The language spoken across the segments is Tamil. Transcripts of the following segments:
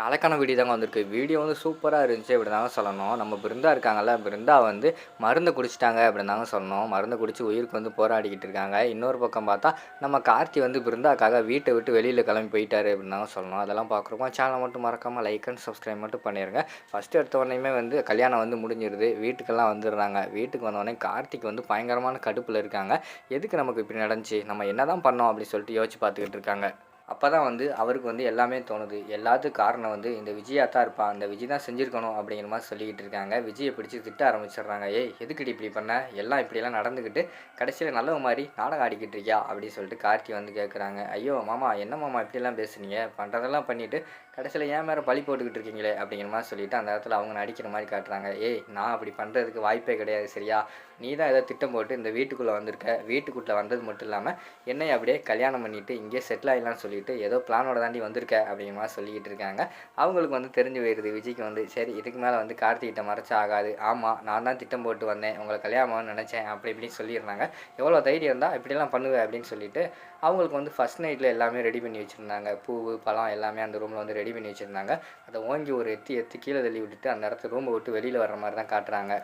நாளைக்கான வீடியோ தாங்க வந்திருக்கு. வீடியோ வந்து சூப்பராக இருந்துச்சு அப்படி தாங்க சொல்லணும். நம்ம பிருந்தா இருக்காங்கல்ல பிருந்தா வந்து மருந்து குடிச்சிட்டாங்க அப்படின்னு தாங்க சொல்லணும். மருந்து குடித்து உயிருக்கு வந்து போராடிக்கிட்டு இருக்காங்க. இன்னொரு பக்கம் பார்த்தா நம்ம கார்த்தி வந்து பிருந்தாக்காக வீட்டை விட்டு வெளியில் கிளம்பி போயிட்டாரு அப்படின்னு தாங்க சொல்லணும். அதெல்லாம் பார்க்குறோம். சேனலை மட்டும் மறக்காமல் லைக் அண்ட் சப்ஸ்கிரைப் மட்டும் பண்ணிடுங்க ஃபஸ்ட்டு எடுத்த உடனேயுமே வந்து கல்யாணம் வந்து முடிஞ்சிருது. வீட்டுக்கெல்லாம் வந்துடுறாங்க. வீட்டுக்கு வந்தோடனே கார்த்திக் வந்து பயங்கரமான கடுப்பில் இருக்காங்க. எதுக்கு நமக்கு இப்படி நடந்துச்சு? நம்ம என்ன தான் பண்ணோம் அப்படின்னு சொல்லிட்டு யோசிச்சு பார்த்துக்கிட்டு இருக்காங்க. அப்போ தான் வந்து அவருக்கு வந்து எல்லாமே தோணுது. எல்லாத்துக்கும் காரணம் வந்து இந்த விஜயா தான் இருப்பான் அந்த விஜய் தான் செஞ்சுருக்கணும் அப்படிங்கிற மாதிரி சொல்லிக்கிட்டு இருக்காங்க. விஜயை பிடிச்சி திட்ட ஆரம்பிச்சிடுறாங்க. ஏய் எதுக்குடி இப்படி பண்ண? எல்லாம் இப்படியெல்லாம் நடந்துக்கிட்டு கடைசியில் நல்லவ மாதிரி நாடகம் ஆடிக்கிட்டு இருக்கியா? அப்படின்னு சொல்லிட்டு கார்த்தி வந்து கேட்குறாங்க ஐயோ மாமா என்ன மாமா இப்படிலாம் பேசுனீங்க? பண்ணுறதெல்லாம் பண்ணிவிட்டு கடைசியில் ஏன் மேலே பழி போட்டுக்கிட்டு இருக்கீங்களே? அப்படிங்கிற மாதிரி சொல்லிட்டு அந்த இடத்துல அவங்க நடிக்கிற மாதிரி காட்டுறாங்க. ஏய் நான் அப்படி பண்ணுறதுக்கு வாய்ப்பே கிடையாது சரியா? நீ தான் ஏதோ திட்டம் போட்டு இந்த வீட்டுக்குள்ளே வந்திருக்க. வீட்டுக்குள்ளே வந்தது மட்டும் இல்லாமல் என்னை அப்படியே கல்யாணம் பண்ணிவிட்டு இங்கே செட்டில் ஆகிடலாம்னு சொல்லிட்டு ஏதோ பிளானோட தாண்டி வந்திருக்க அப்படிங்கிற மாதிரி சொல்லிக்கிட்டு இருக்காங்க. அவங்களுக்கு வந்து தெரிஞ்சு போயிடுது விஜய்க்கு வந்து சரி இதுக்கு மேலே வந்து கார்த்திகிட்ட மறைச்சா ஆகாது. ஆமாம் நான் தான் திட்டம் போட்டு வந்தேன் உங்களை கல்யாணம் நினச்சேன் அப்படி இப்படின்னு சொல்லியிருந்தாங்க. எவ்வளோ தைரியம் இருந்தால் இப்படிலாம் பண்ணுவேன் அப்படின்னு சொல்லிட்டு அவங்களுக்கு வந்து ஃபஸ்ட் நைட்டில் எல்லாமே ரெடி பண்ணி வச்சுருந்தாங்க. பூ பழம் எல்லாமே அந்த ரூமில் வந்து ரெடி பண்ணி வச்சுருந்தாங்க. அதை ஓங்கி ஒரு எத்தி எத்தி கீழே தள்ளி விட்டுட்டு அந்த இடத்த ரூமை விட்டு வெளியில் வர மாதிரி தான் காட்டுறாங்க.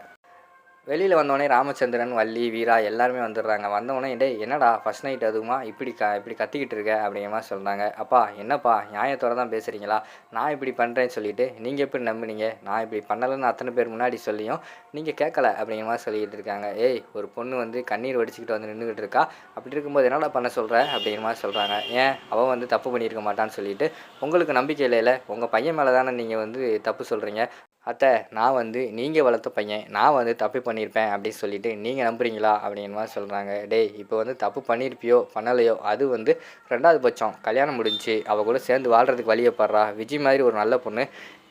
வெளியில் வந்தோடனே ராமச்சந்திரன் வள்ளி வீரா எல்லாருமே வந்துடுறாங்க. வந்தவொடனே டே என்னடா ஃபஸ்ட் நைட் அதுவுமா? இப்படி க இப்படி கத்திக்கிட்டு இருக்க? அப்படிங்கிற மாதிரி சொல்கிறாங்க அப்பா என்னப்பா? நியாயத்தோட தான் பேசுகிறீங்களா நான் இப்படி பண்ணுறேன்னு சொல்லிட்டு நீங்கள் எப்படி நம்புனீங்க? நான் இப்படி பண்ணலைன்னு அத்தனை பேர் முன்னாடி சொல்லியும் நீங்கள் கேட்கல அப்படிங்கிற மாதிரி சொல்லிக்கிட்டு இருக்காங்க. ஏய் ஒரு பொண்ணு வந்து கண்ணீர் வடிச்சுக்கிட்டு வந்து நின்றுக்கிட்டு இருக்கா? அப்படி இருக்கும்போது என்னடா பண்ண சொல்கிற அப்படிங்கிற மாதிரி சொல்கிறாங்க ஏன்? அவன் வந்து தப்பு பண்ணியிருக்க மாட்டான்னு சொல்லிட்டு உங்களுக்கு நம்பிக்கை இல்லைல்ல உங்கள் பையன் மேலே தானே நீங்கள் வந்து தப்பு சொல்கிறீங்க அத்தை நான் வந்து நீங்கள் வளர்த்த பையன் நான் வந்து தப்பு பண்ணியிருப்பேன் அப்படின்னு சொல்லிட்டு நீங்கள் நம்புறீங்களா அப்படிங்கிற மாதிரி சொல்கிறாங்க டேய் இப்போ வந்து தப்பு பண்ணியிருப்பியோ பண்ணலையோ அது வந்து ரெண்டாவது பட்சம். கல்யாணம் முடிஞ்சு அவள் கூட சேர்ந்து வாழ்கிறதுக்கு வழியை படுறா. விஜய் மாதிரி ஒரு நல்ல பொண்ணு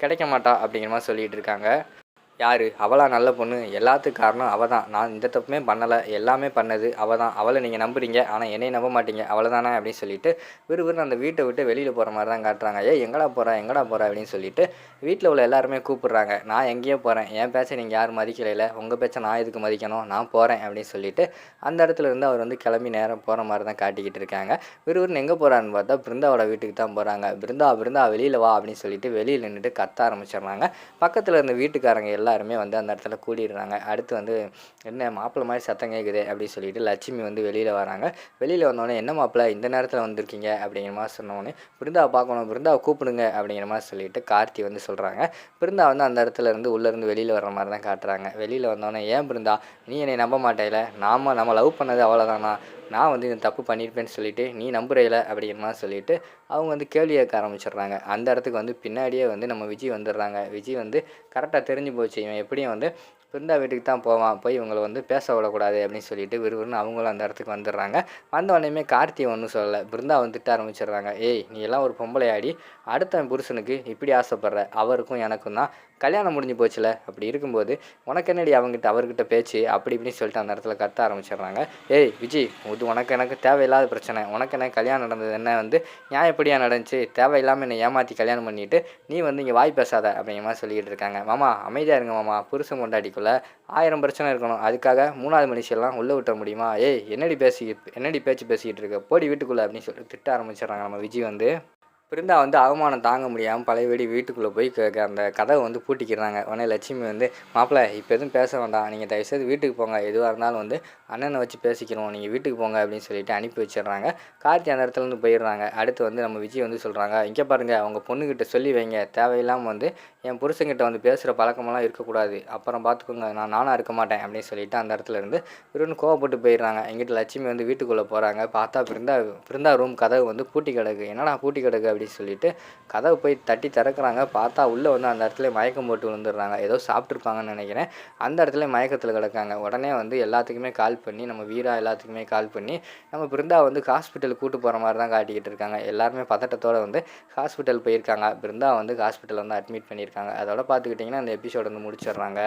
கிடைக்க மாட்டா அப்படிங்கிற மாதிரி சொல்லிகிட்டு இருக்காங்க. யார்? அவளா நல்ல பொண்ணு. எல்லாத்துக்கும் காரணம் அவள் தான் நான் இந்த தப்புமே பண்ணலை. எல்லாமே பண்ணது அவள் தான் அவளை நீங்கள் நம்புறீங்க. ஆனால் என்னையை நம்ப மாட்டீங்க. அவளை தானே அப்படின்னு சொல்லிட்டு விறுவிறுன்னு அந்த வீட்டை விட்டு வெளியில் போகிற மாதிரி தான் காட்டுறாங்க. ஏ எங்கடா போகிறா எங்கடா போகிறா அப்படின்னு சொல்லிட்டு வீட்டில் உள்ள எல்லாருமே கூப்பிட்றாங்க. நான் எங்கேயோ போகிறேன் என் பேச்சை நீங்கள் யாரும் மதிக்கலையில உங்கள் பேச்சை நான் எதுக்கு மதிக்கணும்? நான் போகிறேன் அப்படின்னு சொல்லிட்டு அந்த இடத்துல இருந்து அவர் வந்து கிளம்பி நேரம் போகிற மாதிரி தான் காட்டிக்கிட்டு இருக்காங்க. விறுவிறுன்னு எங்கே போகிறான்னு பார்த்தா பிருந்தாவோட வீட்டுக்கு தான் போகிறாங்க பிருந்தா பிருந்தா வெளியில் வா. அப்படின்னு சொல்லிட்டு வெளியில் நின்றுட்டு கத்த ஆரம்பிச்சிடுறாங்க. பக்கத்தில் இருந்த வீட்டுக்காரங்க எல்லாம் எல்லாருமே வந்து அந்த இடத்துல கூடிடுறாங்க. அடுத்து வந்து என்ன மாப்பிள்ளை மாதிரி சத்தம் கேட்குது அப்படின்னு சொல்லிட்டு லட்சுமி வந்து வெளியில் வராங்க. வெளியில் வந்தோடனே என்ன மாப்பிள்ளை இந்த நேரத்தில் வந்திருக்கீங்க? அப்படிங்கிற மாதிரி சொன்னோடனே பிருந்தாவை பார்க்கணும் பிருந்தாவை கூப்பிடுங்க. அப்படிங்கிற மாதிரி சொல்லிட்டு கார்த்தி வந்து சொல்கிறாங்க பிருந்தா வந்து அந்த இடத்துல இருந்து உள்ளேருந்து வெளியில் வர மாதிரி தான் காட்டுறாங்க. வெளியில் வந்தோடனே ஏன் பிருந்தா நீ என்னை நம்ப மாட்டேல? நாம நம்ம லவ் பண்ணது அவ்வளோதானா நான் வந்து இந்த தப்பு பண்ணியிருப்பேன்னு சொல்லிட்டு நீ நம்புறையில அப்படிங்கிற மாதிரி சொல்லிட்டு அவங்க வந்து கேள்வி கேட்க ஆரம்பிச்சிடுறாங்க. அந்த இடத்துக்கு வந்து பின்னாடியே வந்து நம்ம விஜய் வந்துடுறாங்க. விஜய் வந்து கரெக்டாக தெரிஞ்சு போச்சு. இவன் எப்படியும் வந்து பிருந்தா வீட்டுக்கு தான் போவான். போய் இவங்களை வந்து பேச விடக்கூடாது அப்படின்னு சொல்லிட்டு விறுவிறுன்னு அவங்களும் அந்த இடத்துக்கு வந்துடுறாங்க. வந்த உடனேயுமே கார்த்தி ஒன்றும் சொல்லலை. பிருந்தா வந்து திட்ட ஆரம்பிச்சிடுறாங்க. ஏய் நீ எல்லாம் ஒரு பொம்பளை ஆடி அடுத்த புருஷனுக்கு இப்படி ஆசைப்படுற? அவருக்கும் எனக்கும் தான். கல்யாணம் முடிஞ்சு போச்சுல? அப்படி இருக்கும்போது உனக்கு என்னடி அவங்ககிட்ட அவர்கிட்ட பேச்சு? அப்படி இப்படின்னு சொல்லிட்டு அந்த இடத்துல கத்த ஆரம்பிச்சிடுறாங்க. ஏய் விஜய் இது உனக்கு எனக்கு தேவையில்லாத பிரச்சனை. உனக்கு என்ன கல்யாணம் நடந்தது என்ன? வந்து நியாயப்படியாக நடந்துச்சு. தேவையில்லாமல் என்னை ஏமாற்றி கல்யாணம் பண்ணிவிட்டு நீ வந்து இங்கே வாய் பேசாத. அப்படிங்கிற மாதிரி சொல்லிக்கிட்டு இருக்காங்க. மாமா அமைதியாக இருங்க மாமா. புருஷன் கொண்டாடிக்குள்ளே ஆயிரம் பிரச்சனை இருக்கணும். அதுக்காக மூணாவது மனுஷெல்லாம் உள்ளே விட்ட முடியுமா? ஏய் என்னடி பேசி என்னடி பேச்சு பேசிக்கிட்டு இருக்க? போடி வீட்டுக்குள்ளே அப்படின்னு சொல்லிட்டு திட்ட ஆரம்பிச்சிடுறாங்க நம்ம விஜய் வந்து. பிருந்தா வந்து அவமானம் தாங்க முடியாமல் பழையபடி வீட்டுக்குள்ளே போய் க- அந்த கதவை வந்து பூட்டிக்கிறாங்க. உடனே லட்சுமி வந்து மாப்பிள்ளை இப்போ எதுவும் பேச வேண்டாம். நீங்கள் தயவுசெய்து வீட்டுக்கு போங்க. எதுவாக இருந்தாலும் வந்து அண்ணனை வச்சு பேசிக்கிறோம். நீங்கள் வீட்டுக்கு போங்க அப்படின்னு சொல்லிட்டு அனுப்பி வச்சிடுறாங்க. கார்த்தி அந்த இடத்துல இருந்து போயிடுறாங்க. அடுத்து வந்து நம்ம விஜய் வந்து சொல்கிறாங்க இங்கே பாருங்கள் அவங்க பொண்ணுக்கிட்ட சொல்லி வைங்க. தேவையில்லாமல் வந்து என் புருஷங்கிட்ட வந்து பேசுகிற பழக்கமெல்லாம் இருக்கக்கூடாது. அப்புறம் பார்த்துக்கோங்க நான் நானாக இருக்க மாட்டேன் அப்படின்னு சொல்லிட்டு அந்த இடத்துல இருந்து இவருன்னு கோவப்பட்டு போயிடுறாங்க. எங்கிட்ட லட்சுமி வந்து வீட்டுக்குள்ளே போகிறாங்க பார்த்தா பிருந்தா பிருந்தா ரூம் கதவு வந்து பூட்டி கிடக்கு. என்னடா பூட்டி கிடக்கு? அப்படின்னு சொல்லிட்டு கதவை போய் தட்டி திறக்கிறாங்க. பார்த்தா உள்ளே வந்து அந்த இடத்துல மயக்கம் போட்டு விழுந்துடுறாங்க. ஏதோ சாப்பிட்ருப்பாங்கன்னு நினைக்கிறேன். அந்த இடத்துல மயக்கத்தில் கிடக்காங்க. உடனே வந்து எல்லாத்துக்குமே கால் பண்ணி நம்ம வீரா எல்லாத்துக்குமே கால் பண்ணி நம்ம பிருந்தா வந்து ஹாஸ்பிட்டல் கூட்டு போகிற மாதிரி தான் காட்டிக்கிட்டு இருக்காங்க. எல்லாருமே பதட்டத்தோடு வந்து ஹாஸ்பிட்டல் போயிருக்காங்க. பிருந்தா வந்து ஹாஸ்பிட்டல் வந்து அட்மிட் பண்ணியிருக்காங்க. அதோட பார்த்துக்கிட்டிங்கன்னா அந்த எபிசோட் வந்து முடிச்சிடுறாங்க.